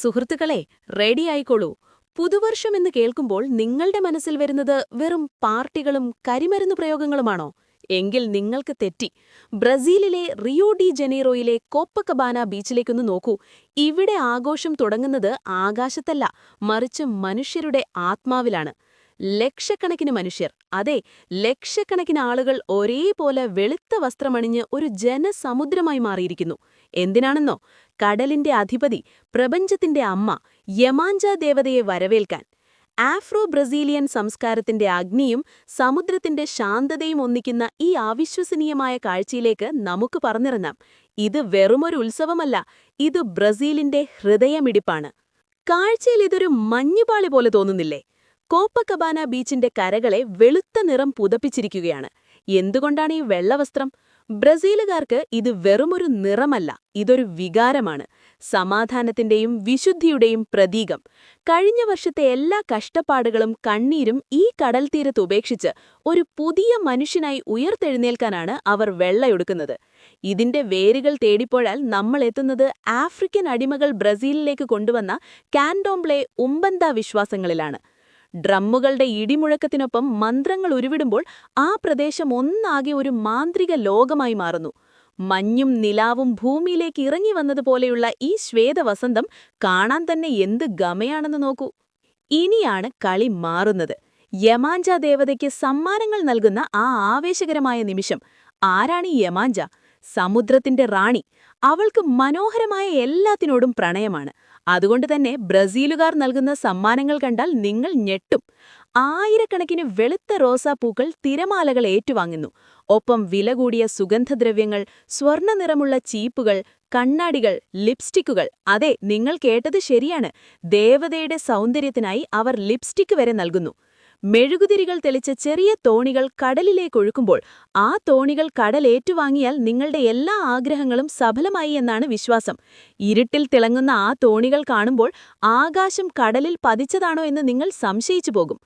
സുഹൃത്തുക്കളെ റെഡി ആയിക്കോളൂ. പുതുവർഷം എന്ന് കേൾക്കുമ്പോൾ നിങ്ങളുടെ മനസ്സിൽ വരുന്നത് വെറും പാർട്ടികളും കരിമരുന്ന് പ്രയോഗങ്ങളുമാണോ? എങ്കിൽ നിങ്ങൾക്ക് തെറ്റി. ബ്രസീലിലെ റിയോ ഡി ജനീറോയിലെ കോപ്പക്കബാന ബീച്ചിലേക്കൊന്ന് നോക്കൂ. ഇവിടെ ആഘോഷം തുടങ്ങുന്നത് ആകാശത്തല്ല മറിച്ച് മനുഷ്യരുടെ ആത്മാവിലാണ്. ലക്ഷക്കണക്കിന് മനുഷ്യർ. അതെ ലക്ഷക്കണക്കിന് ആളുകൾ ഒരേപോലെ വെളുത്ത വസ്ത്രമണിഞ്ഞ് ഒരു ജനസമുദ്രമായി മാറിയിരിക്കുന്നു. എന്തിനാണെന്നോ? കടലിന്റെ അധിപതി പ്രപഞ്ചത്തിന്റെ അമ്മ യമാഞ്ച ദേവതയെ വരവേൽക്കാൻ. ആഫ്രോ ബ്രസീലിയൻ സംസ്കാരത്തിന്റെ അഗ്നിയും സമുദ്രത്തിന്റെ ശാന്തതയും ഒന്നിക്കുന്ന ഈ അവിശ്വസനീയമായ കാഴ്ചയിലേക്ക് നമുക്ക് പറഞ്ഞിറങ്ങാം. ഇത് വെറുമൊരു ഉത്സവമല്ല ഇത് ബ്രസീലിന്റെ ഹൃദയമിടിപ്പാണ്. കാഴ്ചയിൽ ഇതൊരു മഞ്ഞുപാളി പോലെ തോന്നുന്നില്ലേ? കോപ്പക്കബാന ബീച്ചിന്റെ കരകളെ വെളുത്ത നിറം പുതപ്പിച്ചിരിക്കുകയാണ്. എന്തുകൊണ്ടാണ് ഈ വെള്ളവസ്ത്രം? ബ്രസീലുകാർക്ക് ഇത് വെറുമൊരു നിറമല്ല ഇതൊരു വികാരമാണ്. സമാധാനത്തിന്റെയും വിശുദ്ധിയുടെയും പ്രതീകം. കഴിഞ്ഞ വർഷത്തെ എല്ലാ കഷ്ടപ്പാടുകളും കണ്ണീരും ഈ കടൽ തീരത്ത് ഉപേക്ഷിച്ച് ഒരു പുതിയ മനുഷ്യനായി ഉയർത്തെഴുന്നേൽക്കാനാണ് അവർ വെള്ളയൊടുക്കുന്നത്. ഇതിന്റെ വേരുകൾ തേടിപ്പോഴാൽ നമ്മൾ എത്തുന്നത് ആഫ്രിക്കൻ അടിമകൾ ബ്രസീലിലേക്ക് കൊണ്ടുവന്ന കാൻഡോംബ്ലെ ഉമ്പന്ത വിശ്വാസങ്ങളിലാണ്. ഡ്രമ്മുകളുടെ ഇടിമുഴക്കത്തിനൊപ്പം മന്ത്രങ്ങൾ ഉരുവിടുമ്പോൾ ആ പ്രദേശം ഒന്നാകെ ഒരു മാന്ത്രിക ലോകമായി മാറുന്നു. മഞ്ഞും നിലാവും ഭൂമിയിലേക്ക് ഇറങ്ങി വന്നതുപോലെയുള്ള ഈ ശ്വേതവസന്തം കാണാൻ തന്നെ എന്ത് ഗമയാണെന്ന് നോക്കൂ. ഇനിയാണ് കളി മാറുന്നത്. യമാഞ്ച ദേവതയ്ക്ക് സമ്മാനങ്ങൾ നൽകുന്ന ആ ആവേശകരമായ നിമിഷം. ആരാണ് ഈ യമാഞ്ച സമുദ്രത്തിന്റെ റാണി. അവൾക്ക് മനോഹരമായ എല്ലാത്തിനോടും പ്രണയമാണ്. അതുകൊണ്ട് തന്നെ ബ്രസീലുകാർ നൽകുന്ന സമ്മാനങ്ങൾ കണ്ടാൽ നിങ്ങൾ ഞെട്ടും. ആയിരക്കണക്കിന് വെളുത്ത റോസാപ്പൂക്കൾ തിരമാലകൾ ഏറ്റുവാങ്ങുന്നു. ഒപ്പം വില കൂടിയ സുഗന്ധദ്രവ്യങ്ങൾ സ്വർണ നിറമുള്ള ചീപ്പുകൾ കണ്ണാടികൾ ലിപ്സ്റ്റിക്കുകൾ. അതെ നിങ്ങൾ കേട്ടത് ശരിയാണ്. ദേവതയുടെ സൗന്ദര്യത്തിനായി അവർ ലിപ്സ്റ്റിക് വരെ നൽകുന്നു. മെഴുകുതിരികൾ തെളിച്ച ചെറിയ തോണികൾ കടലിലേക്കൊഴുക്കുമ്പോൾ ആ തോണികൾ കടലേറ്റുവാങ്ങിയാൽ നിങ്ങളുടെ എല്ലാ ആഗ്രഹങ്ങളും സഫലമായി എന്നാണ് വിശ്വാസം. ഇരുട്ടിൽ തിളങ്ങുന്ന ആ തോണികൾ കാണുമ്പോൾ ആകാശം കടലിൽ പതിച്ചതാണോ എന്ന് നിങ്ങൾ സംശയിച്ചു പോകും.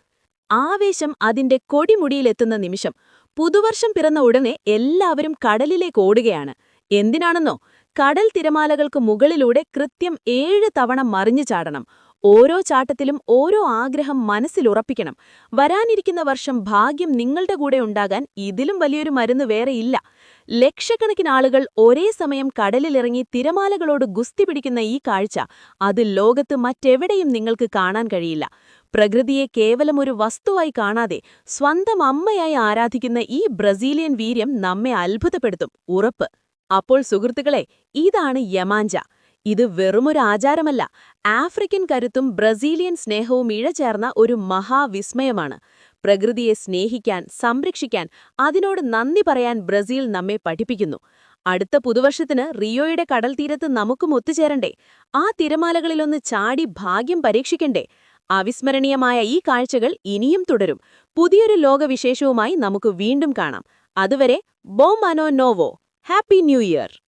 ആവേശം അതിന്റെ കൊടിമുടിയിലെത്തുന്ന നിമിഷം. പുതുവർഷം പിറന്ന ഉടനെ എല്ലാവരും കടലിലേക്ക് ഓടുകയാണ്. എന്തിനാണെന്നോ? കടൽ തിരമാലകൾക്ക് മുകളിലൂടെ കൃത്യം ഏഴ് തവണ മറിഞ്ഞു ചാടണം. ഓരോ ചാട്ടത്തിലും ഓരോ ആഗ്രഹം മനസ്സിലുറപ്പിക്കണം വരാനിരിക്കുന്ന വർഷം ഭാഗ്യം നിങ്ങളുടെ കൂടെ ഉണ്ടാകാൻ ഇതിലും വലിയൊരു മരുന്ന് വേറെയില്ല ലക്ഷക്കണക്കിന് ആളുകൾ ഒരേ സമയം കടലിലിറങ്ങി തിരമാലകളോട് ഗുസ്തി പിടിക്കുന്ന ഈ കാഴ്ച അത് ലോകത്ത് മറ്റെവിടെയും നിങ്ങൾക്ക് കാണാൻ കഴിയില്ല. പ്രകൃതിയെ കേവലം ഒരു വസ്തുവായി കാണാതെ സ്വന്തം അമ്മയായി ആരാധിക്കുന്ന ഈ ബ്രസീലിയൻ വീര്യം നമ്മെ അത്ഭുതപ്പെടുത്തും. ഉറപ്പ്. അപ്പോൾ സുഹൃത്തുക്കളെ ഇതാണ് യമാഞ്ച. ഇത് വെറുമൊരു ആചാരമല്ല. ആഫ്രിക്കൻ കരുത്തും ബ്രസീലിയൻ സ്നേഹവും ഇഴചേർന്ന ഒരു മഹാവിസ്മയമാണ്. പ്രകൃതിയെ സ്നേഹിക്കാൻ സംരക്ഷിക്കാൻ അതിനോട് നന്ദി പറയാൻ ബ്രസീൽ നമ്മെ പഠിപ്പിക്കുന്നു. അടുത്ത പുതുവർഷത്തിന് റിയോയുടെ കടൽ തീരത്ത് നമുക്കും ഒത്തുചേരണ്ടേ. ആ തിരമാലകളിലൊന്ന് ചാടി ഭാഗ്യം പരീക്ഷിക്കണ്ടേ. അവിസ്മരണീയമായ ഈ കാഴ്ചകൾ ഇനിയും തുടരും. പുതിയൊരു ലോകവിശേഷവുമായി നമുക്ക് വീണ്ടും കാണാം. അതുവരെ ബോം മനോ നോവോ. Happy new year.